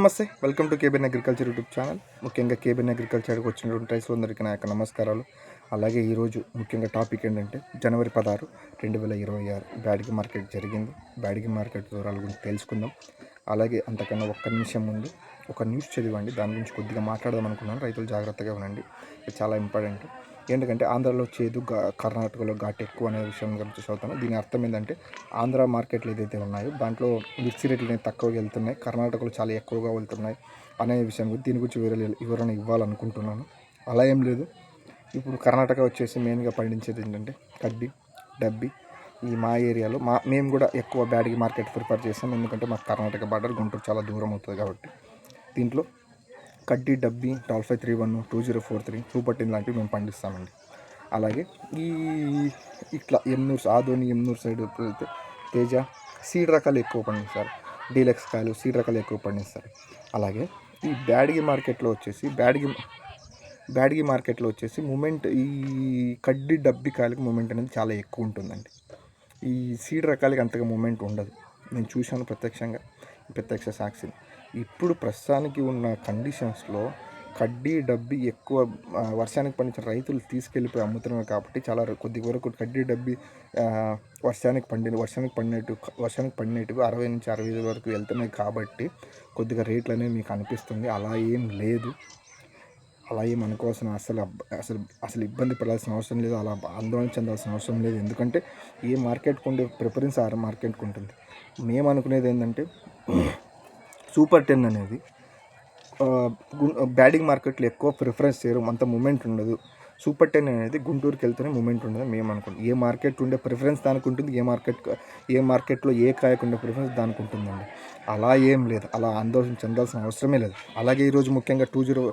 నమస్తే welcome to cabin agriculture YouTube channel. ముఖ్యంగా cabin అగ్రికల్చర్కి వచ్చినటువంటి రైతులందరికీ నా యొక్క నమస్కారాలు. అలాగే ఈరోజు ముఖ్యంగా టాపిక్ ఏంటంటే జనవరి పదహారు రెండు వేల ఇరవై ఆరు బ్యాడిగి మార్కెట్ జరిగింది. బ్యాడిగి మార్కెట్ వివరాల గురించి తెలుసుకుందాం. అలాగే అంతకన్నా ఒక్క నిమిషం ముందు ఒక న్యూస్ చదివండి. దాని గురించి కొద్దిగా మాట్లాడదాం అనుకున్నాను. రైతులు జాగ్రత్తగా ఉండండి. ఇది చాలా ఇంపార్టెంట్. ఎందుకంటే ఆంధ్రాలో చేదు కర్ణాటకలో ఘాట్ ఎక్కువ అనే విషయం గురించి చదువుతాను దీని అర్థం ఏంటంటే ఆంధ్ర మార్కెట్లు ఏదైతే ఉన్నాయో దాంట్లో మిర్చి రేట్లు అనేవి తక్కువగా వెళ్తున్నాయి కర్ణాటకలో చాలా ఎక్కువగా వెళ్తున్నాయి అనే విషయం గురించి దీని గురించి వివరాలు వివరణ ఇవ్వాలనుకుంటున్నాను. అలా ఏం లేదు. ఇప్పుడు కర్ణాటక వచ్చేసి మెయిన్గా పండించేది ఏంటంటే కడ్డీ డబ్బి ఈ మా ఏరియాలో. మా మేము కూడా ఎక్కువ బ్యాడ్కి మార్కెట్ ప్రిఫర్ చేస్తాం. ఎందుకంటే మాకు కర్ణాటక బార్డర్ గుంటూరు చాలా దూరం అవుతుంది కాబట్టి. దీంట్లో కడ్డీ డబ్బి dolphin three one two zero four three super ten లాంటివి మేము పండిస్తామండి. అలాగే ఈ ఇట్లా ఎమ్నూరు ఆదోని ఎమ్నూరు సైడ్ వెళ్తే తేజ సీడ్ రకాలు ఎక్కువ పండిస్తారు. డీలక్స్ కాయలు సీడ్ రకాలు ఎక్కువ పండిస్తారు. అలాగే ఈ బ్యాడ్గి మార్కెట్లో వచ్చేసి బ్యాడ్గి బ్యాడ్గి మార్కెట్లో వచ్చేసి మూమెంట్ ఈ కడ్డీ డబ్బి కాయలకు మూమెంట్ అనేది చాలా ఎక్కువ ఉంటుందండి. ఈ సీడ్ రకాలకి అంతగా మూమెంట్ ఉండదు. నేను చూశాను ప్రత్యక్షంగా ప్రత్యక్ష సాక్షిని. ఇప్పుడు ప్రస్తుతానికి ఉన్న కండిషన్స్లో కడ్డీ డబ్బి ఎక్కువ వర్షానికి పండించిన రైతులు తీసుకెళ్ళిపోయి అమ్ముతున్నారు కాబట్టి చాలా కొద్ది వరకు కడ్డీ డబ్బి వర్షానికి పండిన వర్షానికి పండినట్టు వర్షానికి పండినట్టు అరవై నుంచి అరవై ఐదు వరకు వెళ్తున్నాయి కాబట్టి కొద్దిగా రేట్లు అనేవి మీకు అనిపిస్తుంది. అలా ఏం లేదు. అలా ఏం అనుకోవాల్సిన అసలు అసలు అసలు ఇబ్బంది పడాల్సిన అవసరం లేదు. అలా ఆందోళన చెందాల్సిన అవసరం లేదు. ఎందుకంటే ఏ మార్కెట్కి ఉండే ప్రిఫరెన్స్ ఆ మార్కెట్కి ఉంటుంది మేము అనుకునేది ఏంటంటే సూపర్ టెన్ అనేది గు- బ్యాటింగ్ మార్కెట్లో ఎక్కువ ప్రిఫరెన్స్ చేయరు అంత మూమెంట్ ఉండదు. సూపర్ టెన్ అనేది గుంటూరుకి వెళ్తేనే మూమెంట్ ఉండదు మేము అనుకుంటాం ఏ మార్కెట్ ఉండే ప్రిఫరెన్స్ దానికి ఉంటుంది ఏ మార్కెట్ ఏ మార్కెట్లో ఏ కాయకు ఉండే ప్రిఫరెన్స్ దానికి ఉంటుందండి. అలా ఏం లేదు అలా ఆందోళన చెందాల్సిన అవసరమే లేదు. అలాగే ఈరోజు ముఖ్యంగా టూ జీరో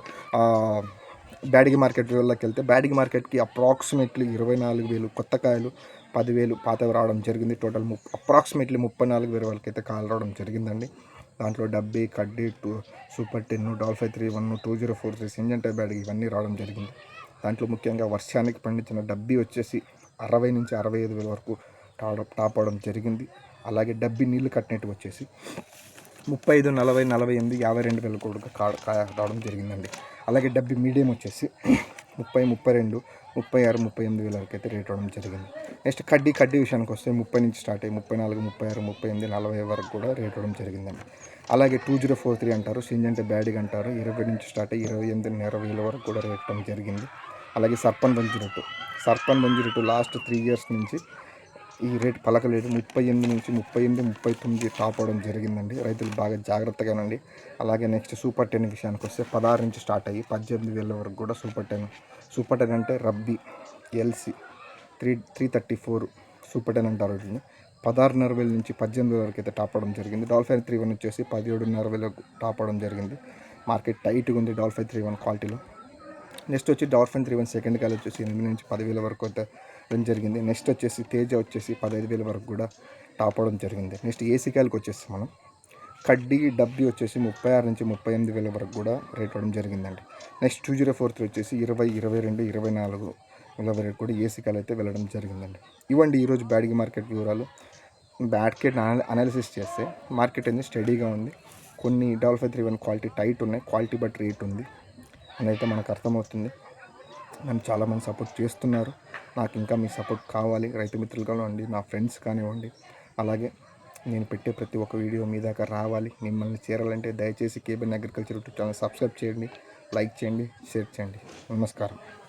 బ్యాడిగి మార్కెట్ వెళ్ళకి వెళ్తే బ్యాడిగి మార్కెట్కి అప్రాక్సిమేట్లీ ఇరవై నాలుగు వేలు కొత్త కాయలు పదివేలు పాతవి రావడం జరిగింది. టోటల్ ము అప్రాక్సిమేట్లీ ముప్పై నాలుగు వేల వాళ్ళకైతే అయితే కాయలు రావడం జరిగిందండి. దాంట్లో డబ్బీ కడ్డీ two super ten dolphin three one two zero four three ఇంజంటో బ్యాడ్ ఇవన్నీ రావడం జరిగింది. దాంట్లో ముఖ్యంగా వర్షానికి పండించిన డబ్బీ వచ్చేసి అరవై నుంచి అరవై ఐదు వేల వరకు టాప్ టాప్ అవడం జరిగింది. అలాగే డబ్బీ నీళ్ళు కట్టినట్టు వచ్చేసి ముప్పై ఐదు నలభై నలభై ఎనిమిది యాభై రెండు వేల కూడా కా రావడం జరిగిందండి. అలాగే డబ్బి మీడియం వచ్చేసి ముప్పై ముప్పై రెండు ముప్పై ఆరు ముప్పై ఎనిమిది వేల వరకు అయితే రేట్ అవడం జరిగింది. నెక్స్ట్ కడ్డీ కడ్డీ విషయానికి వస్తే ముప్పై నుంచి స్టార్ట్ అయ్యి ముప్పై నాలుగు ముప్పై ఆరు ముప్పై ఎనిమిది నలభై వరకు కూడా రేట్ అవడం జరిగిందండి. అలాగే టూ జీరో ఫోర్ త్రీ అంటారు సింజంటే బ్యాడిగ్ అంటారు ఇరవై నుంచి స్టార్ట్ అయ్యి ఇరవై ఎనిమిది ఇరవై వేల వరకు కూడా రేట్ ఇవ్వడం జరిగింది. అలాగే సర్పన్ one zero two సర్పన్ one zero two last three years నుంచి ఈ రేట్ పలకలేదు ముప్పై ఎనిమిది నుంచి ముప్పై ఎనిమిది ముప్పై తొమ్మిది టాప్ అవడం జరిగిందండి. రైతులు బాగా జాగ్రత్తగానండి. అలాగే నెక్స్ట్ సూపర్ టెన్ విషయానికి వస్తే పదహారు నుంచి స్టార్ట్ అయ్యి పద్దెనిమిది వేల వరకు కూడా సూపర్ టెన్ సూపర్ టెన్ అంటే రబ్బీ LC three three thirty four super ten అంటారు వీటిని. పదహారున్నర వేల నుంచి పద్దెనిమిది వరకు అయితే టాప్ అవడం జరిగింది. డాల్ఫైన్ త్రీ వన్ వచ్చేసి పదిహేడున్నర వేలకు టాప్ అవడం జరిగింది. మార్కెట్ టైట్గా ఉంది డాల్ఫైన్ త్రీ వన్ క్వాలిటీలో. నెక్స్ట్ వచ్చి dolphin three one second call వచ్చేసి ఎనిమిది నుంచి పదివేల వరకు అయితే రన్ జరిగింది. నెక్స్ట్ వచ్చేసి తేజ వచ్చేసి పదహైదు వేల వరకు కూడా టాప్ అవడం జరిగింది. నెక్స్ట్ ఏసీ కాయలకు వచ్చేసి మనం కడ్డీ డబ్బీ వచ్చేసి ముప్పై ఆరు నుంచి ముప్పై ఎనిమిది వేల వరకు కూడా రేట్ అవ్వడం జరిగిందండి. Next two zero four three వచ్చేసి ఇరవై ఇరవై రెండు ఇరవై నాలుగు వేల కూడా ఏసీ కాలు అయితే వెళ్ళడం జరిగిందండి. ఇవ్వండి ఈరోజు బ్యాడ్గి మార్కెట్ వివరాలు. మార్కెట్ అనాలిసిస్ చేస్తే మార్కెట్ అనేది స్టడీగా ఉంది. కొన్ని dolphin three one quality tight ఉన్నాయి. క్వాలిటీ బట్ రేట్ ఉంది. అని అయితే మనకు అర్థమవుతుంది. నన్ను చాలామంది సపోర్ట్ చేస్తున్నారు. నాకు ఇంకా మీ సపోర్ట్ కావాలి. రైతు మిత్రులు కానివ్వండి నా ఫ్రెండ్స్ కానివ్వండి. అలాగే నేను పెట్టే ప్రతి ఒక్క వీడియో మీ దాకా రావాలి. మిమ్మల్ని చేరాలంటే దయచేసి cabin agriculture YouTube channel subscribe చేయండి. లైక్ చేయండి. షేర్ చేయండి. నమస్కారం.